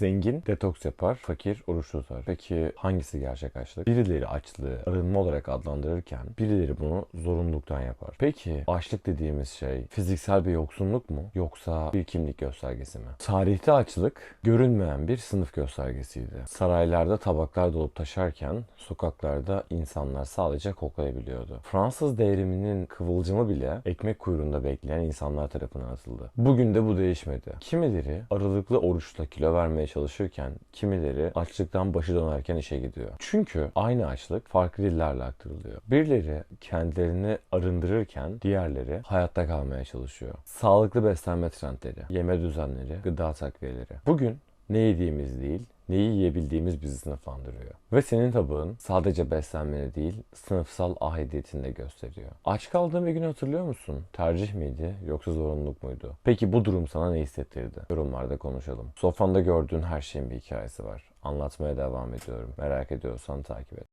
Zengin detoks yapar, fakir oruç tutar. Peki hangisi gerçek açlık? Birileri açlığı arınma olarak adlandırırken birileri bunu zorunluluktan yapar. Peki açlık dediğimiz şey fiziksel bir yoksunluk mu yoksa bir kimlik göstergesi mi? Tarihte açlık görünmeyen bir sınıf göstergesiydi. Saraylarda tabaklar dolup taşarken sokaklarda insanlar sadece koklayabiliyordu. Fransız devriminin kıvılcımı bile ekmek kuyruğunda bekleyen insanlar tarafından atıldı. Bugün de bu değişmedi. Kimileri aralıklı oruçla kilo vermeye çalışırken kimileri açlıktan başı dönerken işe gidiyor. Çünkü aynı açlık farklı dillerle aktarılıyor. Birileri kendilerini arındırırken diğerleri hayatta kalmaya çalışıyor. Sağlıklı beslenme trendleri, yeme düzenleri, gıda takviyeleri. Bugün ne yediğimiz değil, neyi yiyebildiğimiz bizi sınıflandırıyor. Ve senin tabağın sadece beslenmeni değil, sınıfsal aidiyetini de gösteriyor. Aç kaldığın bir gün hatırlıyor musun? Tercih miydi yoksa zorunluluk muydu? Peki bu durum sana ne hissettirdi? Yorumlarda konuşalım. Sofranda gördüğün her şeyin bir hikayesi var. Anlatmaya devam ediyorum. Merak ediyorsan takip et.